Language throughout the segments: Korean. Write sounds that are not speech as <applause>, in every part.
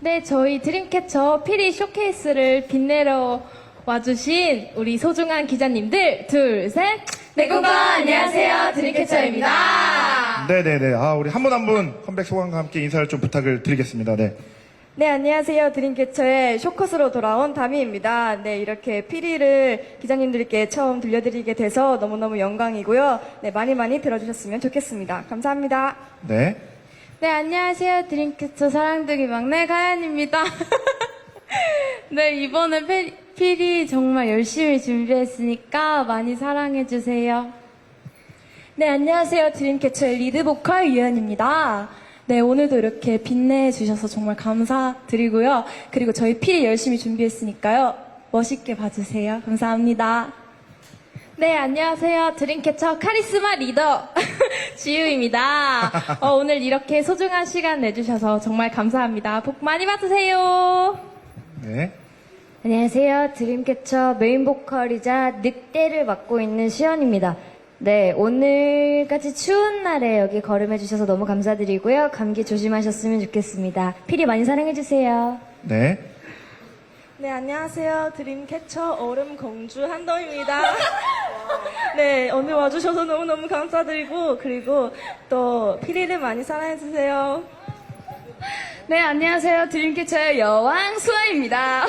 네, 저희 드림캐쳐 피리 쇼케이스를 빛내러 와주신 우리 소중한 기자님들, 둘, 셋. 내고가 안녕하세요. 드림캐쳐입니다. 네네네. 아, 우리 한 분 한 분 컴백 소감과 함께 인사를 좀 부탁을 드리겠습니다. 네. 네, 안녕하세요. 드림캐쳐의 쇼컷으로 돌아온 다미입니다. 네, 이렇게 피리를 기자님들께 처음 들려드리게 돼서 너무너무 영광이고요. 네, 많이 많이 들어주셨으면 좋겠습니다. 감사합니다. 네. 네, 안녕하세요. 드림캐쳐 사랑둥이 막내 가연입니다. <laughs> 네, 이번에 페- 피리 정말 열심히 준비했으니까 많이 사랑해주세요. 네, 안녕하세요. 드림캐쳐의 리드 보컬 유연입니다. 네, 오늘도 이렇게 빛내주셔서 정말 감사드리고요. 그리고 저희 필이 열심히 준비했으니까요. 멋있게 봐주세요. 감사합니다. 네, 안녕하세요. 드림캐쳐 카리스마 리더 <laughs> 지유입니다. 어, 오늘 이렇게 소중한 시간 내주셔서 정말 감사합니다. 복 많이 받으세요. 네. 안녕하세요. 드림캐쳐 메인 보컬이자 늑대를 맡고 있는 시연입니다. 네, 오늘까지 추운 날에 여기 걸음해주셔서 너무 감사드리고요. 감기 조심하셨으면 좋겠습니다. 피리 많이 사랑해주세요. 네. 네, 안녕하세요. 드림캐쳐 얼음 공주 한동입니다. <laughs> 네, 오늘 와주셔서 너무너무 감사드리고, 그리고 또 피리를 많이 사랑해주세요. 네, 안녕하세요. 드림캐쳐의 여왕 수아입니다.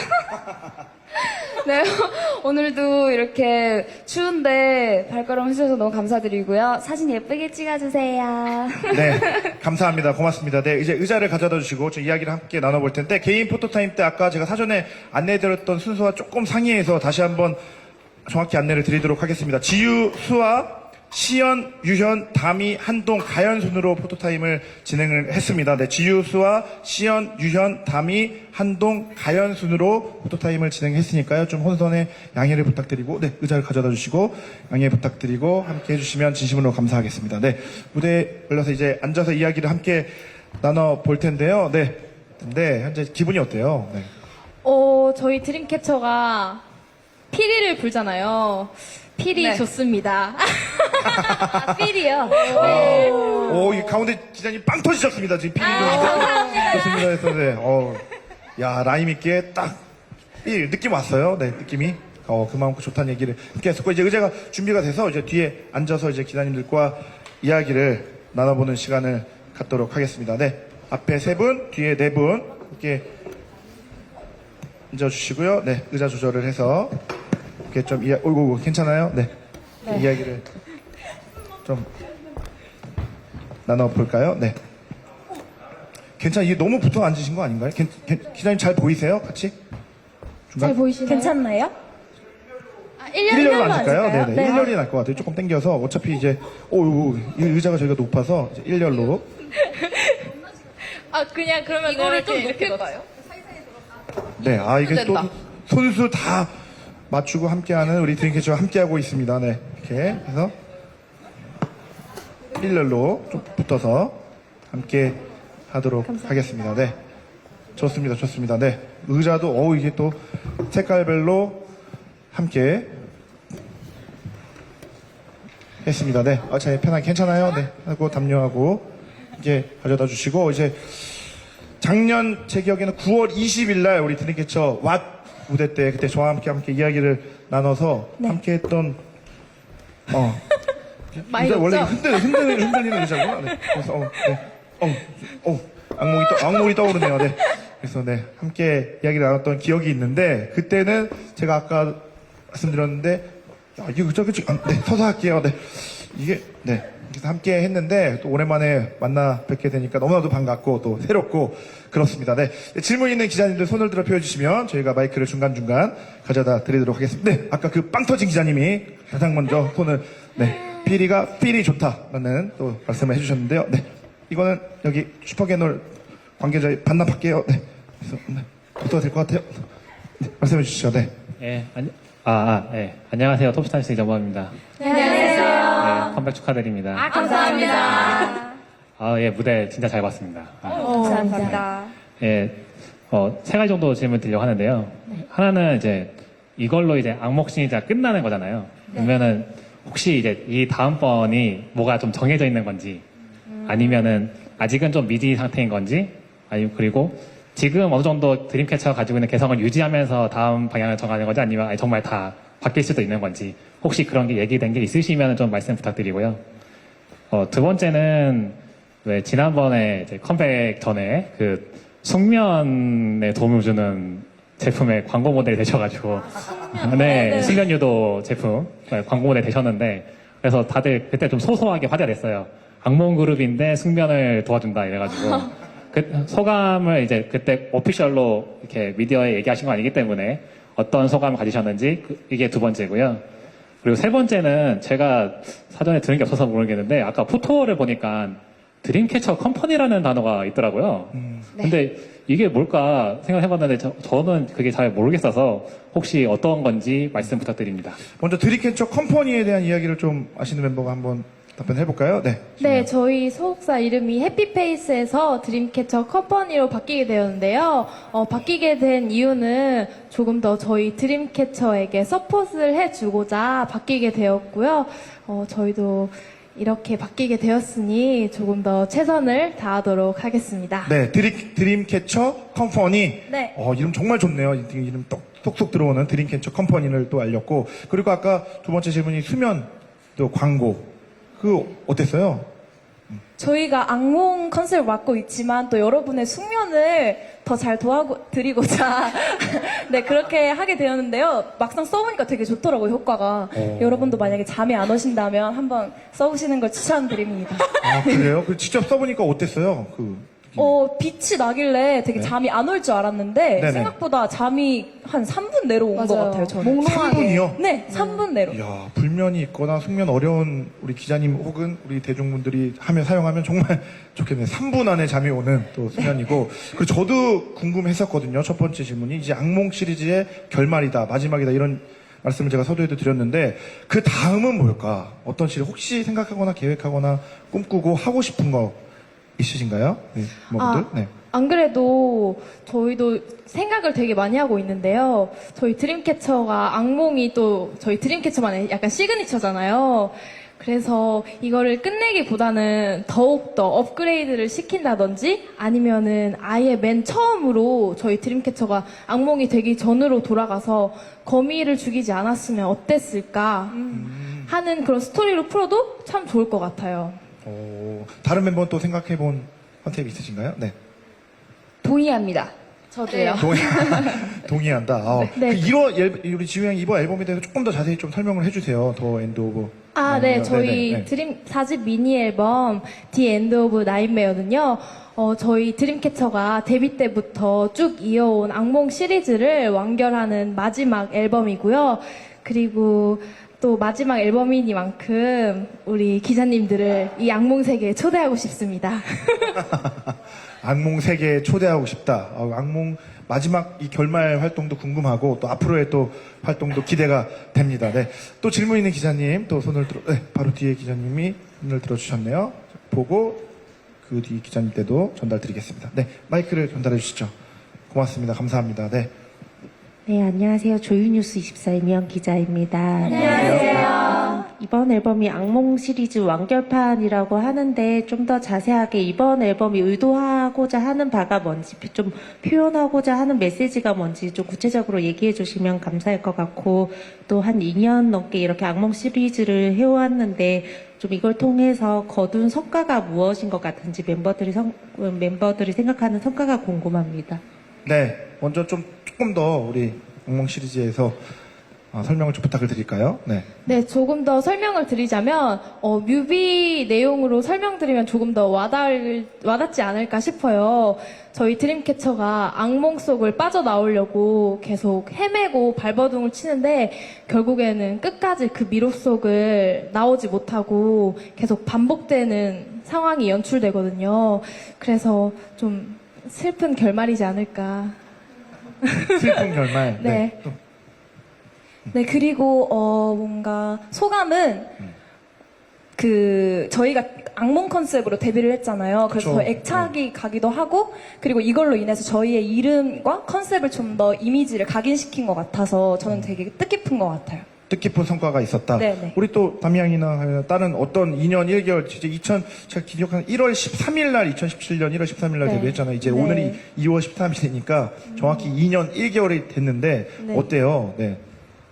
<laughs> <laughs> 네, <laughs> 오늘도 이렇게 추운데 발걸음 해주셔서 너무 감사드리고요. 사진 예쁘게 찍어주세요. <laughs> 네. 감사합니다. 고맙습니다. 네. 이제 의자를 가져다 주시고 좀 이야기를 함께 나눠볼 텐데 개인 포토타임 때 아까 제가 사전에 안내해드렸던 순서와 조금 상의해서 다시 한번 정확히 안내를 드리도록 하겠습니다. 지유, 수아, 시연, 유현, 다미, 한동, 가연 순으로 포토타임을 진행을 했습니다. 네, 지유, 수아, 시연, 유현, 다미, 한동, 가연 순으로 포토타임을 진행했으니까요. 좀 혼선에 양해를 부탁드리고, 네, 의자를 가져다 주시고, 양해 부탁드리고, 함께 해주시면 진심으로 감사하겠습니다. 네, 무대에 올라서 이제 앉아서 이야기를 함께 나눠 볼 텐데요. 네. 네, 현재 기분이 어때요? 네. 어, 저희 드림캐쳐가 피리를 불잖아요. 피리 좋습니다. 아, 필이요. <laughs> 오, 이 가운데 기자님 빵 터지셨습니다. 지금 피디도. 감사합니다. 좋습니다. 네. 어, 야, 라임 있게 딱, 이 느낌 왔어요. 네, 느낌이. 어, 그만큼 좋다는 얘기를 함께 했었고, 이제 의자가 준비가 돼서 이제 뒤에 앉아서 이제 기자님들과 이야기를 나눠보는 시간을 갖도록 하겠습니다. 네. 앞에 세 분, 뒤에 네 분, 이렇게 앉아주시고요. 네, 의자 조절을 해서 이렇게 좀 이야, 어이구, 괜찮아요? 네. 이야기를 좀 나눠볼까요? 네. 괜찮아. 이게 너무 붙어 앉으신 거 아닌가요? 괜- 괜- 기자님 잘 보이세요? 같이? 중간? 잘 보이시나요? 괜찮나요? 아, 1년 일렬로 앉을까요? 앉을까요? 네네. 네. 일렬이 날 것 같아요. 조금 당겨서 어차피 이제 오, 이 의자가 저희가 높아서 이제 일렬로. 아, 그냥 그러면 이거를 좀 높일까요? 네. 아 이게 또 됐다. 손수 다 맞추고 함께하는 우리 드림캐치와 함께하고 있습니다. 네. 이렇게 해서 일렬로 좀 붙어서 함께 하도록 하겠습니다. 네. 좋습니다. 좋습니다. 네. 의자도 어우 이게 또 색깔별로 함께 했습니다. 네. 아, 자, 편하게 괜찮아요? 네. 하고 담요하고 이제 가져다 주시고 이제 작년 제 기억에는 9월 20일 날 우리 드림캐쳐 왓 무대 때 그때 저와 함께 함께 이야기를 나눠서 함께 했던 어 <laughs> 많이 의자 원래 높죠? 흔들 흔들 흔들리는 의자구나. 네. 그래서 어, 네. 어, 어, 악몽이 떠 악몽이 떠오르네요. 네. 그래서 네 함께 이야기를 나눴던 기억이 있는데 그때는 제가 아까 말씀드렸는데 야, 이거 그저 그저 아, 네 서서 할게요. 네 이게 네 그래서 함께 했는데 또 오랜만에 만나 뵙게 되니까 너무나도 반갑고 또 새롭고 그렇습니다. 네 질문 있는 기자님들 손을 들어 펴주시면 저희가 마이크를 중간 중간 가져다 드리도록 하겠습니다. 네 아까 그 빵 터진 기자님이 가장 먼저 손을 네 피리가 필이 좋다라는 또 말씀을 해주셨는데요. 네 이거는 여기 슈퍼게놀 관계자 반납할게요. 네 그래서 네 어떻게 될것 같아요? 네, 말씀해 주시죠. 네. 예, 아니, 아, 아, 예. 안녕하세요. 톱스타뉴스 이정범입니다. 네, 컴백 축하드립니다. 감사합니다. 아, 예, 무대 진짜 잘 봤습니다. 아, 감사합니다. 예, 어, 세 가지 정도 질문 드리려고 하는데요. 하나는 이제 이걸로 이제 악목신이자 끝나는 거잖아요. 그러면은 혹시 이제 이 다음번이 뭐가 좀 정해져 있는 건지 아니면은 아직은 좀 미지 상태인 건지 아니면 그리고 지금 어느 정도 드림캐쳐가 가지고 있는 개성을 유지하면서 다음 방향을 정하는 건지 아니면 아예 정말 다 바뀔 수도 있는 건지 혹시 그런 게 얘기된 게 있으시면 좀 말씀 부탁드리고요. 어, 두 번째는 왜 지난번에 이제 컴백 전에 그 숙면에 도움을 주는 제품의 광고 모델이 되셔가지고 네, 숙면 유도 제품 네, 광고 모델 되셨는데 그래서 다들 그때 좀 소소하게 화제가 됐어요. 악몽 그룹인데 숙면을 도와준다 이래가지고 <laughs> 그 소감을 이제 그때 오피셜로 이렇게 미디어에 얘기하신 거 아니기 때문에 어떤 소감을 가지셨는지 그- 이게 두 번째고요. 그리고 세 번째는 제가 사전에 들은 게 없어서 모르겠는데 아까 포토를 보니까 드림캐쳐 컴퍼니라는 단어가 있더라고요. 근데 이게 뭘까 생각해봤는데 저, 저는 그게 잘 모르겠어서 혹시 어떤 건지 말씀 부탁드립니다. 먼저 드림캐쳐 컴퍼니에 대한 이야기를 좀 아시는 멤버가 한번 답변해볼까요? 네. 네, 저희 소속사 이름이 해피페이스에서 드림캐쳐 컴퍼니로 바뀌게 되었는데요. 어, 바뀌게 된 이유는 조금 더 저희 드림캐쳐에게 서포트를 해주고자 바뀌게 되었고요. 어, 저희도 이렇게 바뀌게 되었으니 조금 더 최선을 다하도록 하겠습니다. 네, 드림, 드림캐쳐 컴퍼니. 네. 어, 이름 정말 좋네요. 이 이름 똑, 톡톡 들어오는 드림캐쳐 컴퍼니를 또 알렸고. 그리고 아까 두 번째 질문이 수면, 또 광고. 그, 어땠어요? 저희가 악몽 컨셉을 맡고 있지만 또 여러분의 숙면을 더 잘 도와드리고자 <laughs> 네 그렇게 하게 되었는데요. 막상 써보니까 되게 좋더라고요 효과가. 여러분도 만약에 잠이 안 오신다면 한번 써보시는 걸 추천드립니다. 아, 그래요? 그 직접 써보니까 어땠어요? 그. 어 빛이 나길래 되게 네. 잠이 안 올 줄 알았는데 네네. 생각보다 잠이 한 3분 내로 온 것 맞아요. 같아요. 저는. 몽롱하게. 3분이요? 네, 3분 내로. 이야, 불면이 있거나 숙면 어려운 우리 기자님 혹은 우리 대중분들이 하면, 사용하면 정말 <laughs> 좋겠네요. 3분 안에 잠이 오는 또 수면이고. 그리고 저도 궁금했었거든요. 첫 번째 질문이. 이제 악몽 시리즈의 결말이다, 마지막이다, 이런 말씀을 제가 서두에도 드렸는데, 그 다음은 뭘까? 어떤 시리즈, 혹시 생각하거나 계획하거나 꿈꾸고 하고 싶은 거 있으신가요? 네, 멤버분들? 아, 네. 안 그래도 저희도 생각을 되게 많이 하고 있는데요. 저희 드림캐쳐가 악몽이 또 저희 드림캐쳐만의 약간 시그니처잖아요. 그래서 이거를 끝내기보다는 더욱더 업그레이드를 시킨다든지 아니면은 아예 맨 처음으로 저희 드림캐쳐가 악몽이 되기 전으로 돌아가서 거미를 죽이지 않았으면 어땠을까 하는 그런 스토리로 풀어도 참 좋을 것 같아요. 오, 다른 멤버는 또 생각해 본 컨셉 있으신가요? 네. 동의합니다. 저도요. 동의, <laughs> 동의한다. 아, 네. 그 1월, 앨- 우리 지우 형이 이번 앨범에 대해서 조금 더 자세히 좀 설명을 해주세요. 더 엔드 오브. 아, 네. 나인메어. 저희 네네, 네. 드림 4집 미니 앨범 The End of Nightmare는요. 어, 저희 드림캐쳐가 데뷔 때부터 쭉 이어온 악몽 시리즈를 완결하는 마지막 앨범이고요. 그리고 또 마지막 앨범이니만큼 우리 기자님들을 이 악몽 세계에 초대하고 싶습니다. <laughs> 악몽 세계에 초대하고 싶다. 어, 악몽 마지막 이 결말 활동도 궁금하고 또 앞으로의 또 활동도 기대가 됩니다. 네. 또 질문 있는 기자님 또 손을 들어, 네, 바로 뒤에 기자님이 손을 들어 주셨네요. 보고 그 뒤 기자님 때도 전달 드리겠습니다. 네. 마이크를 전달해 주시죠. 고맙습니다. 감사합니다. 네. 네, 안녕하세요. 조유뉴스 24 임현 기자입니다. 안녕하세요. 이번 앨범이 악몽 시리즈 완결판이라고 하는데 좀 더 자세하게 이번 앨범이 의도하고자 하는 바가 뭔지 좀 표현하고자 하는 메시지가 뭔지 좀 구체적으로 얘기해 주시면 감사할 것 같고 또 한 2년 넘게 이렇게 악몽 시리즈를 해왔는데 좀 이걸 통해서 거둔 성과가 무엇인 것 같은지 멤버들이 성, 멤버들이 생각하는 성과가 궁금합니다. 네. 먼저 좀 조금 더 우리 악몽 시리즈에서 어, 설명을 좀 부탁을 드릴까요? 네. 네, 조금 더 설명을 드리자면, 어, 뮤비 내용으로 설명드리면 조금 더 와닿을, 와닿지 않을까 싶어요. 저희 드림캐쳐가 악몽 속을 빠져나오려고 계속 헤매고 발버둥을 치는데, 결국에는 끝까지 그 미로 속을 나오지 못하고 계속 반복되는 상황이 연출되거든요. 그래서 좀 슬픈 결말이지 않을까. 슬픈 결말. <laughs> 네. 또 네, 그리고, 어, 뭔가, 소감은, 그, 저희가 악몽 컨셉으로 데뷔를 했잖아요. 그래서 그쵸. 더 애착이 가기도 하고, 그리고 이걸로 인해서 저희의 이름과 컨셉을 좀 더 이미지를 각인시킨 것 같아서 저는 되게 뜻깊은 것 같아요. 뜻깊은 성과가 있었다. 네네. 우리 또 담양이나 다른 어떤 2년 1개월, 진짜 2000, 제가 기억하는 1월 13일 날, 2017년 1월 13일 날 네. 데뷔했잖아요. 이제 네. 오늘이 2월 13일이니까 정확히 2년 1개월이 됐는데, 네. 어때요? 네.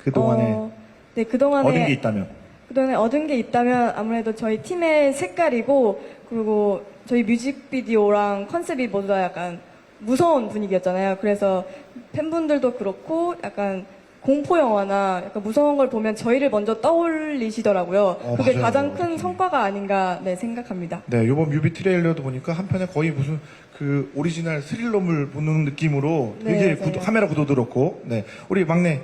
그동안에 어, 네, 그동안에 얻은 게 있다면. 그동안에 얻은 게 있다면 아무래도 저희 팀의 색깔이고 그리고 저희 뮤직비디오랑 컨셉이 모두 다 약간 무서운 분위기였잖아요. 그래서 팬분들도 그렇고 약간 공포 영화나 약간 무서운 걸 보면 저희를 먼저 떠올리시더라고요. 어, 그게 맞아요. 가장 큰 성과가 아닌가 네, 생각합니다. 네, 요번 뮤비 트레일러도 보니까 한편에 거의 무슨 그 오리지널 스릴러물 보는 느낌으로 네, 되게 맞아요. 구도- 카메라 구도도 그렇고, 네. 우리 막내.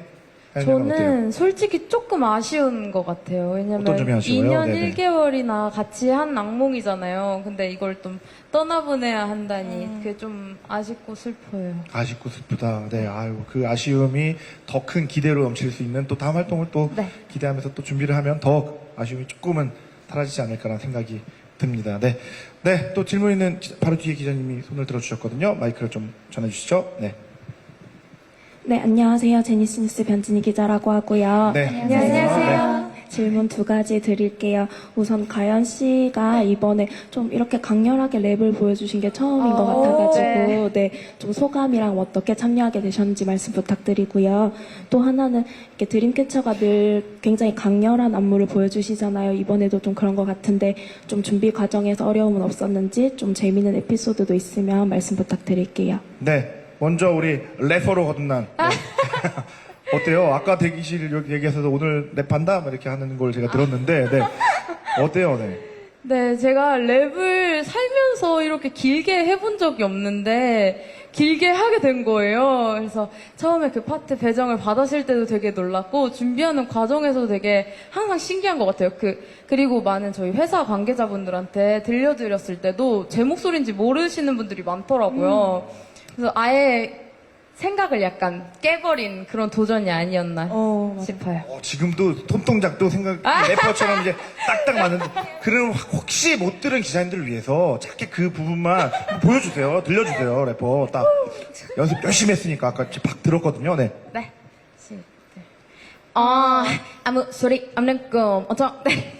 어때요? 저는 솔직히 조금 아쉬운 것 같아요. 왜냐면 어떤 점이 아쉬워요? 2년 네네. 1개월이나 같이 한 악몽이잖아요. 근데 이걸 좀 떠나보내야 한다니 음. 그게 좀 아쉽고 슬퍼요. 아쉽고 슬프다. 네, 아유, 그 아쉬움이 더 큰 기대로 넘칠 수 있는 또 다음 활동을 또 네. 기대하면서 또 준비를 하면 더 아쉬움이 조금은 사라지지 않을까라는 생각이 듭니다. 네. 네, 또 질문 있는 기- 바로 뒤에 기자님이 손을 들어주셨거든요. 마이크를 좀 전해주시죠. 네. 네, 안녕하세요. 제니스 뉴스 변진희 기자라고 하고요. 네. 안녕하세요. 질문 두 가지 드릴게요. 우선 가연 씨가 이번에 좀 이렇게 강렬하게 랩을 보여주신 게 처음인 것 같아가지고, 네, 좀 소감이랑 어떻게 참여하게 되셨는지 말씀 부탁드리고요. 또 하나는 이렇게 드림캐쳐가 늘 굉장히 강렬한 안무를 보여주시잖아요. 이번에도 좀 그런 것 같은데, 좀 준비 과정에서 어려움은 없었는지, 좀 재미있는 에피소드도 있으면 말씀 부탁드릴게요. 네. 먼저 우리 래퍼로 거듭난. 네. <laughs> 어때요? 아까 대기실 여기 얘기해서 오늘 랩한다? 막 이렇게 하는 걸 제가 들었는데, 네. 어때요? 네. 네, 제가 랩을 살면서 이렇게 길게 해본 적이 없는데 길게 하게 된 거예요. 그래서 처음에 그 파트 배정을 받았을 때도 되게 놀랐고 준비하는 과정에서도 되게 항상 신기한 것 같아요. 그 그리고 많은 저희 회사 관계자분들한테 들려드렸을 때도 제 목소리인지 모르시는 분들이 많더라고요. 그래서 아예 생각을 약간 깨버린 그런 도전이 아니었나 싶어요. 어, 지금도 손동작도 생각 래퍼처럼 이제 딱딱 맞는데 그럼 혹시 못 들은 기자님들을 위해서 짧게 그 부분만 보여주세요 들려주세요 래퍼 딱 연습 열심히 했으니까 아까 박 들었거든요 네 네. 어, 아무 소리 없는 꿈. 어쩌, 네.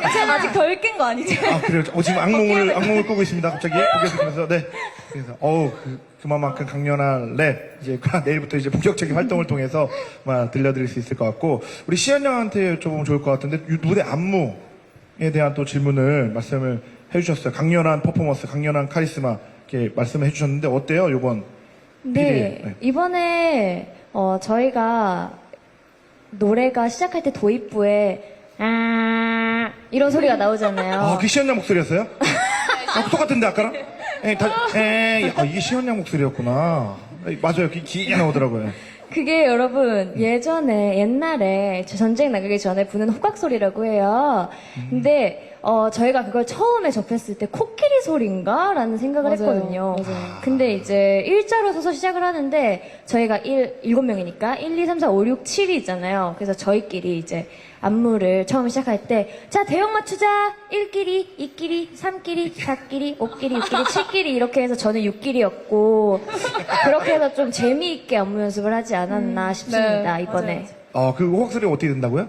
괜찮아, 아직 덜 깬 거 아니죠? 아 그래요? 어, 지금 악몽을 악몽을 꾸고 있습니다. 갑자기. 고개 숙이면서. 네. 그래서 어우 그, 그만큼 강렬한 랩 이제 <laughs> 내일부터 이제 본격적인 활동을 통해서 막 들려드릴 수 있을 것 같고. 우리 시연 양한테 여쭤보면 좋을 것 같은데 유- 무대 안무에 대한 또 질문을 말씀을 해주셨어요. 강렬한 퍼포먼스 강렬한 카리스마 이렇게 말씀을 해주셨는데 어때요? 요번 네, 피디의, 네. 이번에 어, 저희가 노래가 시작할 때 도입부에 아 이런 소리가 나오잖아요. 아, 그 시연 양 목소리였어요? 아, 똑같은데 아까랑? 에, 다, 에, 아, 이게 시연 양 목소리였구나. 에, 맞아요. 기, 길게 나오더라고요. 그게 여러분 예전에 옛날에 저 전쟁 나가기 전에 부는 호각 소리라고 해요. 근데 어, 저희가 그걸 처음에 접했을 때 코끼리 소리인가 라는 생각을 맞아요. 했거든요. 근데 이제 일자로 서서 시작을 하는데 저희가 1, 7명이니까 1, 2, 3, 4, 5, 6, 7이 있잖아요. 그래서 저희끼리 이제 안무를 처음 시작할 때, 자, 대형 맞추자! 1끼리, 2끼리, 3끼리, 4끼리, 5끼리, 6끼리, 7끼리 이렇게 해서 저는 6끼리였고, 그렇게 해서 좀 재미있게 안무 연습을 하지 않았나 싶습니다, 네, 이번에. 어, 그 호각 소리가 어떻게 된다고요?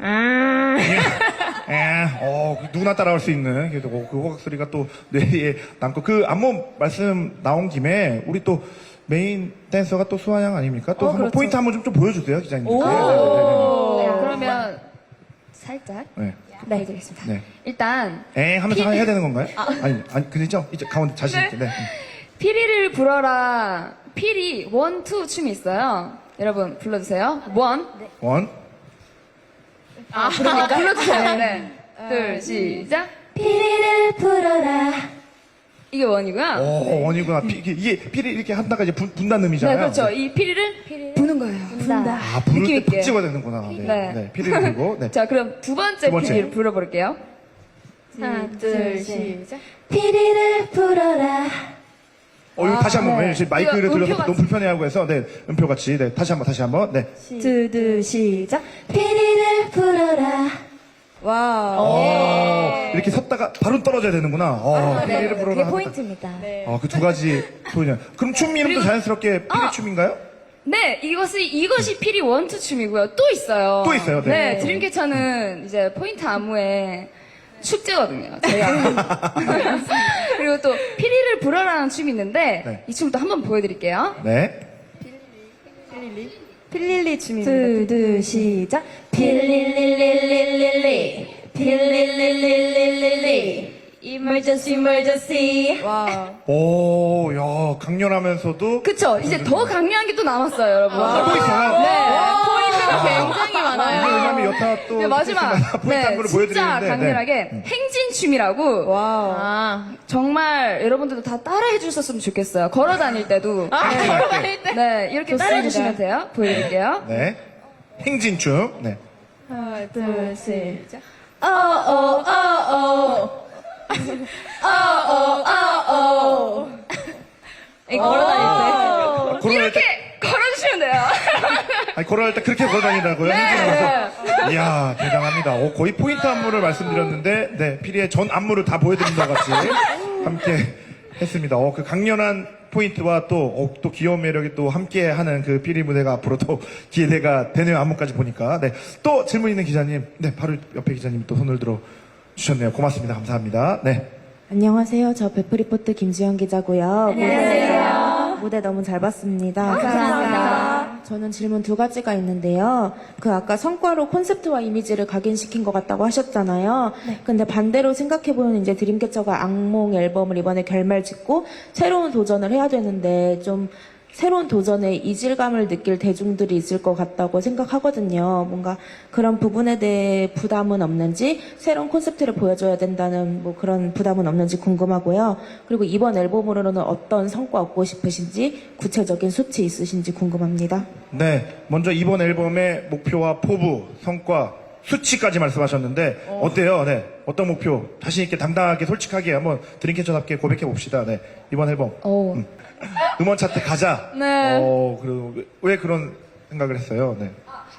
아. <laughs> 에, 어, 그 누구나 따라할 수 있는, 그래도 그 호각 소리가 또 뇌에 남고, 그 안무 말씀 나온 김에, 우리 또 메인 댄서가 또 수아양 아닙니까? 또 한번 포인트 한번 좀, 좀 보여주세요, 기자님. 네, 네, 네, 그러면 살짝 네. 네, 해드리겠습니다. 네. 일단 네. 에 하면서 해야 되는 건가요? 아 니, 아니, 그죠? 이제 가운데 자신 있게. 네. 피리를 불어라 피리 원투 춤이 있어요. 여러분 불러주세요. 원. 원. 아, 부르니까 불러주세요. 네. 둘 시작. 피리를 불어라. 이게 원이고요. 오, 원이구나. 피, 이게, 이게 피리 이렇게 한다가 이제 분, 분다는 네, 의미잖아요. 그렇죠. 이 피리를 부는 거예요. 분다. 아, 부를 느낌 때 있게. 푹 찍어야 되는구나. 네. 네. 네. 피리를 들고. 네. <laughs> 자, 그럼 두 번째, 두 번째. 피리를 불러볼게요. 하나, 둘, 시작. 피리를 불어라. 어, 이거 다시 한 번, 네. 지금 마이크를 이거 들려서 음표 너무 불편해하고 해서, 네, 음표 같이, 네, 다시 한 번, 다시 한 번, 네. 두두 시작. 피리를 불어라. 와. 어, 이렇게 섰다가 바로 떨어져야 되는구나. 어, 피리를 불어라. 그게 포인트입니다. 어, 그 두 가지 포인트. 그럼 춤 이름도 자연스럽게 피리 춤인가요? 네, 이것이, 이것이 피리 원투 춤이고요. 또 있어요. 또 있어요, 네. 네, 드림캐쳐는 이제 포인트 안무의 축제거든요. 저희 안무. 그리고 또 피리를 불어라는 춤이 있는데, 네. 이 춤도 한번 보여드릴게요. 네. 필릴리 춤입니다. 둘, 둘, 시작. 필릴릴릴릴릴리. 필릴릴릴릴릴리. Emergency, emergency. 와. 오, 야, 강렬하면서도 그쵸? 이제 더 강렬한 게 또 남았어요, 여러분. 아, 또 있어요. 네. 포인트가 굉장히 이게 많아요. 왜냐면 여타 또 네, 마지막. 네, 진짜 보여드리는데 네. 강렬하게 행진춤이라고. 와우. 아, 정말 여러분들도 다 따라해 주셨으면 좋겠어요. 걸어 다닐 때도. 네. 걸어 다닐 때. 네, 이렇게 따라해 주시면 돼요. 보여드릴게요. 네. 행진춤. 네. 하나, 둘, 셋. 걸어 다닐 걸어 다닐 때, 이렇게 걸어주시면 돼요. <laughs> 아니, 걸어다닐 때 그렇게 걸어다니라고요? 행진하면서. 이야, 대단합니다. 오, 거의 포인트 안무를 말씀드렸는데, 네, 피리의 전 안무를 다 보여드린 것 같이 함께 했습니다. 어, 그 강렬한 포인트와 또, 어, 또 귀여운 매력이 또 함께 하는 그 피리 무대가 앞으로 또 <laughs> 기대가 되네요. 안무까지 보니까. 네. 또 질문 있는 기자님. 네, 바로 옆에 기자님이 또 손을 들어 주셨네요. 고맙습니다. 감사합니다. 네. 안녕하세요. 저 베프리포트 김지현 기자고요. 안녕하세요. 무대 너무 잘 봤습니다. 감사합니다. 저는 질문 두 가지가 있는데요. 그 아까 성과로 콘셉트와 이미지를 각인시킨 것 같다고 하셨잖아요. 근데 반대로 생각해보면 이제 드림캐쳐가 악몽 앨범을 이번에 결말 짓고 새로운 도전을 해야 되는데 좀 새로운 도전에 이질감을 느낄 대중들이 있을 것 같다고 생각하거든요. 뭔가 그런 부분에 대해 부담은 없는지, 새로운 콘셉트를 보여줘야 된다는 뭐 그런 부담은 없는지 궁금하고요. 그리고 이번 앨범으로는 어떤 성과 얻고 싶으신지, 구체적인 수치 있으신지 궁금합니다. 네, 먼저 이번 앨범의 목표와 포부, 성과, 수치까지 말씀하셨는데 어. 때요 네, 어떤 목표? 자신 있게 당당하게 솔직하게 한번 드림캐쳐답게 고백해 봅시다. 네, 이번 앨범 오. 음. 음원 차트 가자. 네. 어, 그리고 왜, 왜 그런 생각을 했어요? 네.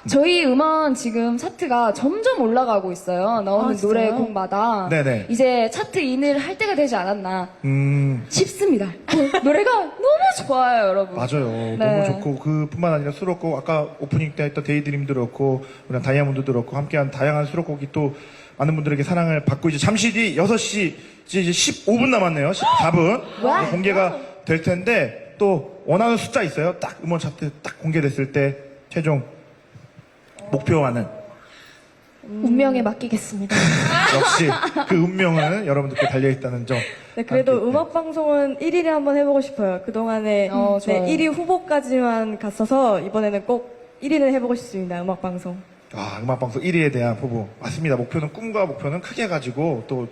저희 음원 지금 차트가 점점 올라가고 있어요. 나오는 노래 곡마다. 네네. 이제 차트 인을 할 때가 되지 않았나 음, 싶습니다. 어, <laughs> 노래가 너무 좋아요, 여러분. 맞아요. 네. 너무 좋고 그뿐만 아니라 수록곡 아까 오프닝 때 했던 데이드림도 그렇고 그냥 다이아몬드도 그렇고 함께한 다양한 수록곡이 또 많은 분들에게 사랑을 받고 이제 잠시 뒤 6시 이제 15분 남았네요. 14분 <gasps> 공개가 될 텐데 또 원하는 숫자 있어요. 딱 음원 차트 딱 공개됐을 때 최종 목표와는 운명에 맡기겠습니다. <laughs> 역시 그 운명은 여러분들께 달려 있다는 점. 네, 그래도 함께, 음악 방송은 1위를 한번 해보고 싶어요. 그 동안에 어, 네, 좋아요. 1위 후보까지만 갔어서 이번에는 꼭 1위는 해보고 싶습니다. 음악 방송. 아, 음악방송 1위에 대한 포부. 맞습니다. 목표는 꿈과 목표는 크게 가지고 또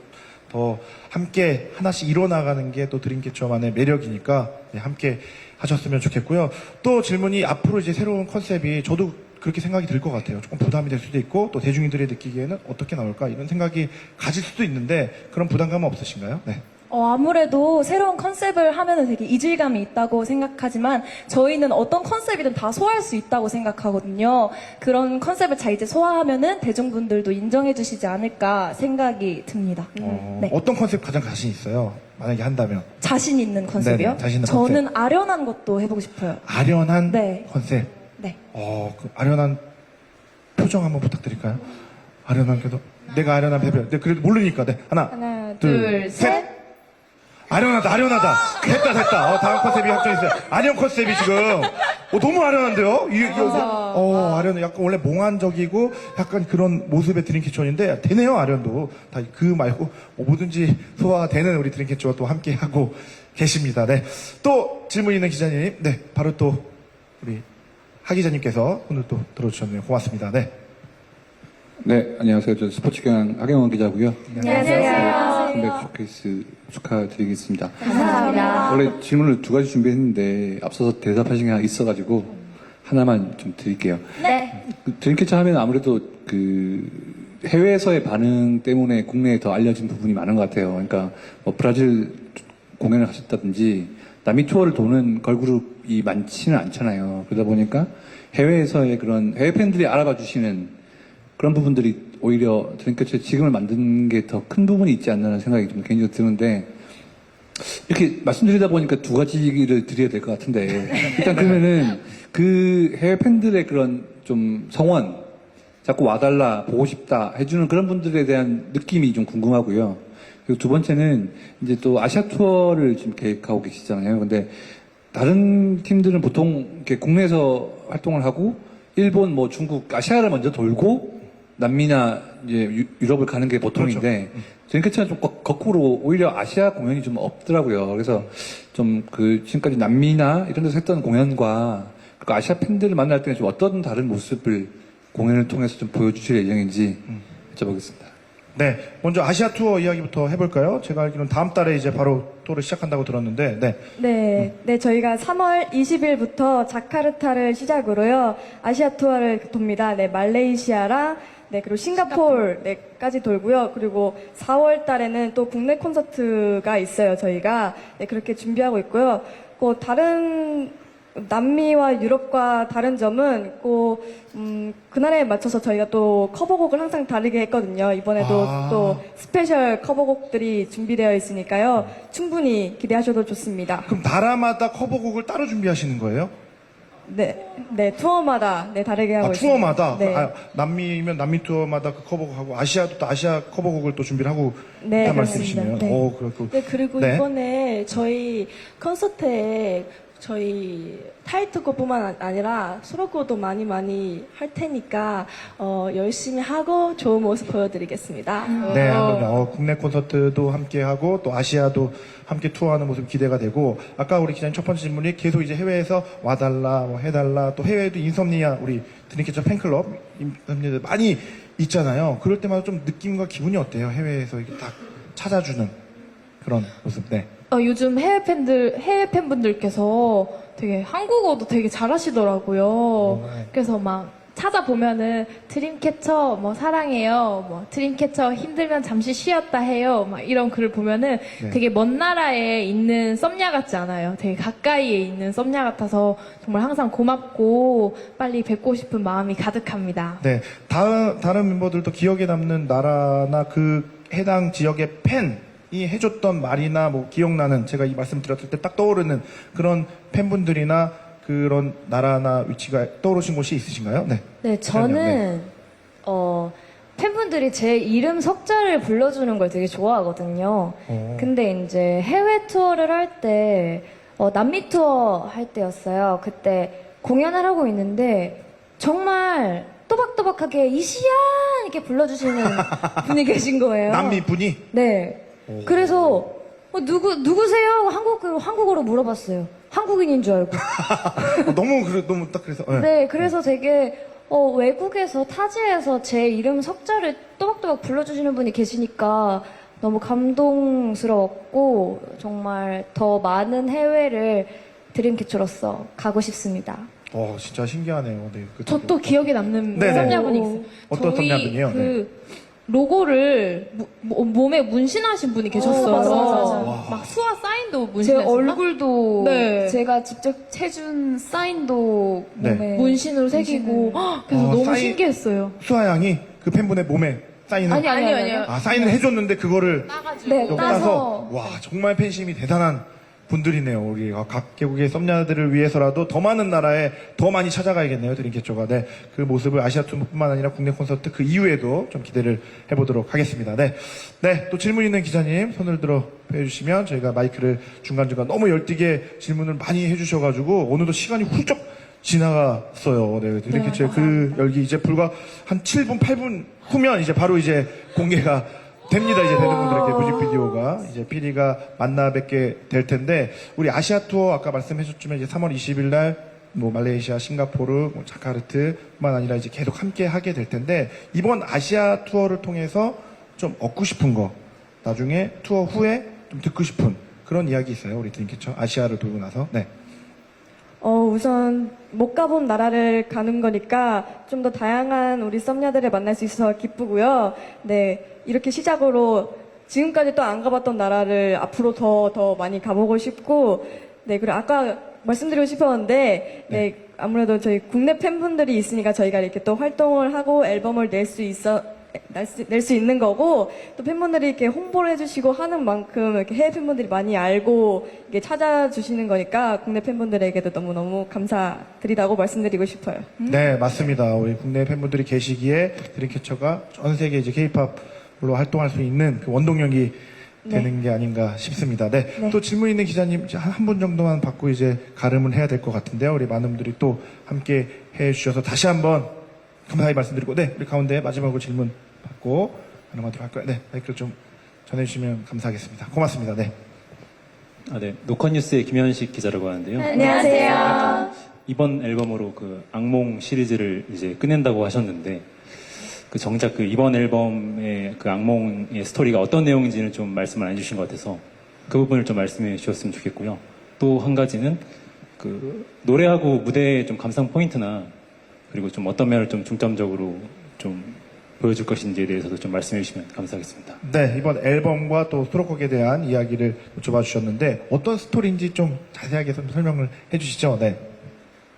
더 함께 하나씩 이뤄나가는 게 또 드림캐쳐만의 매력이니까 네, 함께 하셨으면 좋겠고요. 또 질문이 앞으로 이제 새로운 컨셉이 저도 그렇게 생각이 들 것 같아요. 조금 부담이 될 수도 있고 또 대중인들이 느끼기에는 어떻게 나올까 이런 생각이 가질 수도 있는데 그런 부담감은 없으신가요? 네. 어, 아무래도 새로운 컨셉을 하면 되게 이질감이 있다고 생각하지만 저희는 어떤 컨셉이든 다 소화할 수 있다고 생각하거든요. 그런 컨셉을 잘 이제 소화하면은 대중분들도 인정해 주시지 않을까 생각이 듭니다. 어, 네. 어떤 컨셉 가장 자신 있어요? 만약에 한다면 자신 있는 컨셉이요? 네네, 자신 있는 저는 아련한 것도 해보고 싶어요. 아련한 네. 컨셉. 네. 어, 그 아련한 표정 한번 부탁드릴까요? 아련한 그래도 내가 아련한 배배. 네, 그래도 모르니까. 네. 하나, 하나, 둘, 셋. 아련하다, 아련하다. 됐다, 됐다. 어, 다음 컨셉이 확정했어요. 아련 컨셉이 지금. 어, 너무 아련한데요? 이, 이, 어, 아련은 약간 원래 몽환적이고 약간 그런 모습의 드림캐쳐인데 되네요, 아련도. 다 그 말고 뭐 뭐든지 소화되는 우리 드림캐쳐와 또 함께 하고 계십니다. 네. 또 질문 있는 기자님. 네. 바로 또 우리 하 기자님께서 오늘 또 들어주셨네요. 고맙습니다. 네. 네, 안녕하세요. 저 스포츠 경향 하경원 기자고요. 안녕하세요. 컴백 쇼케이스 축하드리겠습니다. 감사합니다. 원래 질문을 두 가지 준비했는데 앞서서 대답하신 게 하나 있어가지고 하나만 좀 드릴게요. 네. 그 드림캐쳐 하면 아무래도 그 해외에서의 반응 때문에 국내에 더 알려진 부분이 많은 것 같아요. 그러니까 뭐 브라질 공연을 하셨다든지 남미 투어를 도는 걸그룹 이 많지는 않잖아요. 그러다 보니까 해외에서의 그런 해외 팬들이 알아봐 주시는 그런 부분들이 오히려 드림캐쳐의 지금을 만든 게 더 큰 부분이 있지 않나라는 생각이 좀 개인적으로 드는데 이렇게 말씀드리다 보니까 두 가지를 드려야 될 것 같은데 일단 그러면은 그 해외 팬들의 그런 좀 성원 자꾸 와달라 보고 싶다 해주는 그런 분들에 대한 느낌이 좀 궁금하고요. 그리고 두 번째는 이제 또 아시아 투어를 지금 계획하고 계시잖아요. 근데 다른 팀들은 보통 이렇게 국내에서 활동을 하고 일본, 뭐 중국, 아시아를 먼저 돌고 남미나 이제 유- 유럽을 가는 게 보통인데 드림캐쳐는 좀 거, 거꾸로 오히려 아시아 공연이 좀 없더라고요. 그래서 좀 그 지금까지 남미나 이런 데서 했던 공연과 그 아시아 팬들을 만날 때는 좀 어떤 다른 모습을 공연을 통해서 좀 보여주실 예정인지 여쭤보겠습니다. 네, 먼저 아시아 투어 이야기부터 해볼까요? 제가 알기로는 다음 달에 이제 바로 투어를 시작한다고 들었는데, 네. 네, 네, 저희가 3월 20일부터 자카르타를 시작으로요, 아시아 투어를 돕니다. 네, 말레이시아랑, 네, 그리고 싱가폴, 네,까지 돌고요. 그리고 4월 달에는 또 국내 콘서트가 있어요, 저희가. 네, 그렇게 준비하고 있고요. 그 다른 남미와 유럽과 다른 점은 꼭 음, 그날에 맞춰서 저희가 또 커버곡을 항상 다르게 했거든요. 이번에도 아. 또 스페셜 커버곡들이 준비되어 있으니까요. 충분히 기대하셔도 좋습니다. 그럼 나라마다 커버곡을 따로 준비하시는 거예요? 네, 네 투어마다 네 다르게 하고 아, 있습니다. 투어마다? 네, 아, 남미면 남미 투어마다 그 커버곡하고 아시아도 또 아시아 커버곡을 또 준비를 하고 네, 그렇습니다. 말씀이시네요. 네. 오, 그렇고. 네, 그리고 네. 이번에 저희 콘서트에 저희 타이틀곡뿐만 아니라 수록곡도 많이 많이 할 테니까 어, 열심히 하고 좋은 모습 보여드리겠습니다. 네. 어, 국내 콘서트도 함께 하고 또 아시아도 함께 투어하는 모습 기대가 되고 아까 우리 기자님 첫 번째 질문이 계속 이제 해외에서 와달라, 뭐 해달라 또 해외에도 인썸니아 우리 드림캐쳐 팬클럽 인썸니아들 많이 있잖아요. 그럴 때마다 좀 느낌과 기분이 어때요? 해외에서 이렇게 딱 찾아주는 그런 모습. 네. 어, 요즘 해외 팬들, 해외 팬분들께서 되게 한국어도 되게 잘하시더라고요. 그래서 막 찾아보면은 드림캐쳐 뭐 사랑해요. 뭐 드림캐쳐 힘들면 잠시 쉬었다 해요. 막 이런 글을 보면은 네. 되게 먼 나라에 있는 썸녀 같지 않아요. 되게 가까이에 있는 썸녀 같아서 정말 항상 고맙고 빨리 뵙고 싶은 마음이 가득합니다. 네. 다른, 다른 멤버들도 기억에 남는 나라나 그 해당 지역의 팬이 해줬던 말이나 뭐 기억나는 제가 이 말씀 드렸을 때 딱 떠오르는 그런 팬분들이나 그런 나라나 위치가 떠오르신 곳이 있으신가요? 네. 네, 저는 어 팬분들이 제 이름 석자를 불러주는 걸 되게 좋아하거든요. 어. 근데 이제 해외 투어를 할 때 어, 남미 투어 할 때였어요. 그때 공연을 하고 있는데 정말 또박또박하게 이시안 이렇게 불러주시는 <laughs> 분이 계신 거예요. 남미 분이 네. 그래서 어, 누구 누구세요? 한국 한국어로 물어봤어요. 한국인인 줄 알고. 어, <laughs> 너무 그래, 너무 딱 그래서 네. 네, 그래서 되게 어, 외국에서 타지에서 제 이름 석자를 또박또박 불러주시는 분이 계시니까 너무 감동스러웠고 정말 더 많은 해외를 드림캐쳐로서 가고 싶습니다. 어 진짜 신기하네요. 네. 그 저 또 기억에 남는 네네. 썸녀분이 있어요. 어떤 저희 썸녀분이요? 그 로고를 무- 모- 몸에 문신하신 분이 계셨어요. 맞아, 맞아, 맞아. 막 수화 사인도 제 문신했었나? 얼굴도 네. 제가 직접 해준 사인도 네. 몸에 문신으로 새기고 헉, 그래서 어, 너무 사인- 신기했어요. 수아 양이 그 팬분의 몸에 사인을 아니 아니 아니 아니요, 아 사인을 해줬는데 그거를 네, 따서. 따서 와 정말 팬심이 대단한 분들이네요. 우리 각 개국의 썸녀들을 위해서라도 더 많은 나라에 더 많이 찾아가야겠네요. 드림캐쳐가 네, 그 모습을 아시아 투어뿐만 아니라 국내 콘서트 그 이후에도 좀 기대를 해보도록 하겠습니다. 네, 네, 또 질문 있는 기자님 손을 들어 해주시면 저희가 마이크를 중간 중간 너무 열띠게 질문을 많이 해주셔가지고 오늘도 시간이 훌쩍 지나갔어요. 네, 드림캐쳐의 그 열기 이제 불과 한 7분, 8분 후면 이제 바로 이제 공개가 됩니다. 이제 되는 분들에게 뮤직비디오가 이제 피리가 만나 뵙게 될 텐데 우리 아시아 투어 아까 말씀해줬지만 이제 3월 20일 날 뭐 말레이시아, 싱가포르, 뭐 자카르트뿐만 아니라 이제 계속 함께 하게 될 텐데 이번 아시아 투어를 통해서 좀 얻고 싶은 거 나중에 투어 후에 좀 듣고 싶은 그런 이야기 있어요. 우리 드림캐쳐 아시아를 돌고 나서 네. 어, 우선 못 가본 나라를 가는 거니까 좀 더 다양한 우리 썸녀들을 만날 수 있어서 기쁘고요. 네, 이렇게 시작으로 지금까지 또 안 가봤던 나라를 앞으로 더, 더 많이 가보고 싶고, 네, 그리고 아까 말씀드리고 싶었는데, 네, 아무래도 저희 국내 팬분들이 있으니까 저희가 이렇게 또 활동을 하고 앨범을 낼 수 있어, 낼수 있는 거고 또 팬분들이 이렇게 홍보를 해주시고 하는 만큼 이렇게 해외 팬분들이 많이 알고 이게 찾아주시는 거니까 국내 팬분들에게도 너무 너무 감사드리다고 말씀드리고 싶어요. 네, 맞습니다. 우리 국내 팬분들이 계시기에 드림캐쳐가 전 세계 이제 K-팝으로 활동할 수 있는 그 원동력이 되는 게 아닌가 싶습니다. 네. 또 질문 있는 기자님 한 분 정도만 받고 이제 가름을 해야 될 것 같은데요. 우리 많은 분들이 또 함께 해 주셔서 다시 한번 감사히 말씀드리고, 네, 우리 가운데 마지막으로 질문 받고 가능하도록 할까요? 네, 마이크를 좀 전해주시면 감사하겠습니다. 고맙습니다. 네. 아, 네. 노컷뉴스의 김현식 기자라고 하는데요. 안녕하세요. 이번 앨범으로 그 악몽 시리즈를 이제 끝낸다고 하셨는데, 그 정작 그 이번 앨범의 그 악몽의 스토리가 어떤 내용인지는 좀 말씀을 안 해주신 것 같아서 그 부분을 좀 말씀해 주셨으면 좋겠고요. 또 한 가지는 그 노래하고 무대의 좀 감상 포인트나 그리고 좀 어떤 면을 좀 중점적으로 좀 보여줄 것인지에 대해서도 좀 말씀해 주시면 감사하겠습니다. 네, 이번 앨범과 또 수록곡에 대한 이야기를 여쭤봐 주셨는데 어떤 스토리인지 좀 자세하게 좀 설명을 해 주시죠. 네.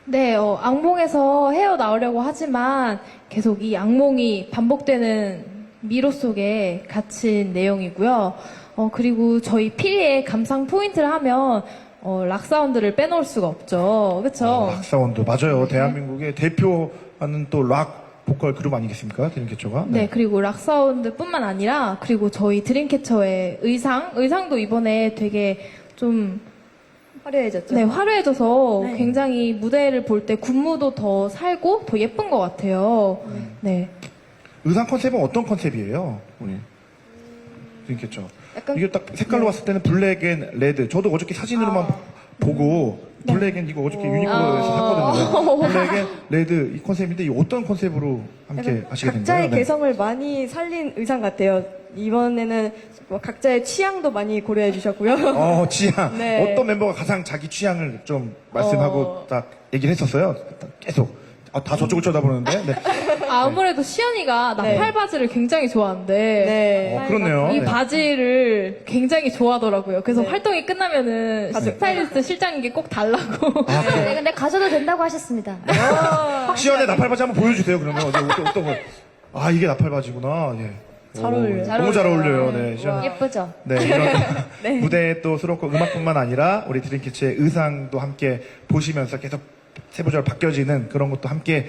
네, 어, 악몽에서 헤어나오려고 하지만 계속 이 악몽이 반복되는 미로 속에 갇힌 내용이고요. 어, 그리고 저희 피리의 감상 포인트를 하면 어, 락 사운드를 빼놓을 수가 없죠. 그쵸? 어, 락사운드 맞아요. 대한민국의 대표하는 또 락 보컬 그룹 아니겠습니까? 드림캐쳐가. 네, 그리고 락 사운드뿐만 아니라 그리고 저희 드림캐쳐의 의상, 의상도 이번에 되게 좀 화려해졌죠. 네, 화려해져서 굉장히 무대를 볼 때 군무도 더 살고 더 예쁜 것 같아요. 네. 의상 컨셉은 어떤 컨셉이에요? 우리 드림캐쳐. 약간- 이게 딱 색깔로 봤을 때는 블랙 앤 레드. 저도 어저께 사진으로만 보고 블랙 앤 이거 어저께 유니클로에서 샀거든요. 블랙 앤 레드 이 컨셉인데 이 어떤 컨셉으로 함께 약간 하시게 된 각자의 거예요? 네. 개성을 많이 살린 의상 같아요. 이번에는 뭐 각자의 취향도 많이 고려해 주셨고요. 어, 취향. <laughs> 네. 어떤 멤버가 가장 자기 취향을 좀 말씀하고 어. 딱 얘기를 했었어요. 계속. 아, 다 저쪽을 쳐다보는데. 네. 아무래도 시연이가 네. 나팔 바지를 굉장히 좋아하는데 네. 어, 그렇네요. 이 네. 바지를 굉장히 좋아하더라고요. 그래서 네. 활동이 끝나면은 스타일리스트 실장님께 꼭 달라고. 아, 그래요? 네, 근데 가져도 된다고 하셨습니다. 시연의 나팔바지 한번 보여주세요, 그러면. 어제 어떤, 어떤 거. 아, 이게 나팔바지구나. 예. 잘 오, 어울려요. 너무 잘 어울려요. 네. 시연. 예쁘죠? 네, <laughs> 이런 무대에 또 수록곡 음악뿐만 아니라 우리 드림캐치의 의상도 함께 보시면서 계속 세부적으로 바뀌어지는 그런 것도 함께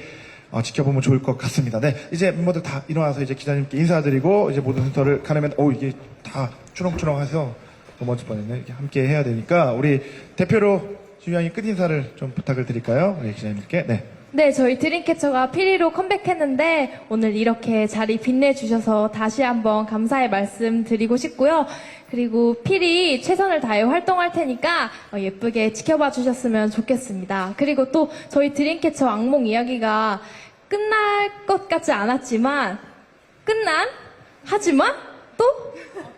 어, 지켜보면 좋을 것 같습니다. 네, 이제 멤버들 다 일어나서 이제 기자님께 인사드리고 이제 모든 순서를 가려면 오 이게 다 추렁추렁해서 넘어질 뻔했네. 이렇게 함께 해야 되니까 우리 대표로 주양이 끝 인사를 좀 부탁을 드릴까요? 우리 기자님께. 네. 네, 저희 드림캐쳐가 피리로 컴백했는데 오늘 이렇게 자리 빛내주셔서 다시 한번 감사의 말씀 드리고 싶고요. 그리고 피리 최선을 다해 활동할 테니까 어, 예쁘게 지켜봐 주셨으면 좋겠습니다. 그리고 또 저희 드림캐쳐 악몽 이야기가 끝날 것 같지 않았지만 끝난 하지만 또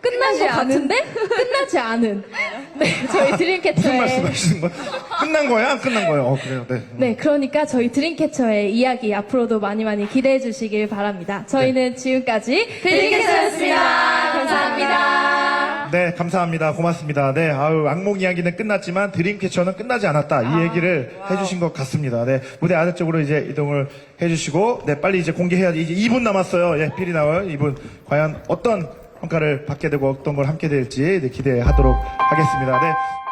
끝난 것 같은데 끝나지 않은 네 저희 무슨 드림캐쳐의 말씀하시는 거예요? 끝난 거야? 안 끝난 거예요? 어, 그래요. 네. 네, 그러니까 저희 드림캐쳐의 이야기 앞으로도 많이 많이 기대해 주시길 바랍니다. 저희는 지금까지 드림캐쳐였습니다. 감사합니다. 네, 감사합니다. 고맙습니다. 네, 아유, 악몽 이야기는 끝났지만 드림캐쳐는 끝나지 않았다. 이 얘기를 해주신 것 같습니다. 네, 무대 아래쪽으로 이제 이동을 해주시고, 네, 빨리 이제 공개해야지. 이제 2분 남았어요. 예, 필이 나올 2분. 과연 어떤 평가를 받게 되고 어떤 걸 함께 될지 네, 기대하도록 하겠습니다. 네.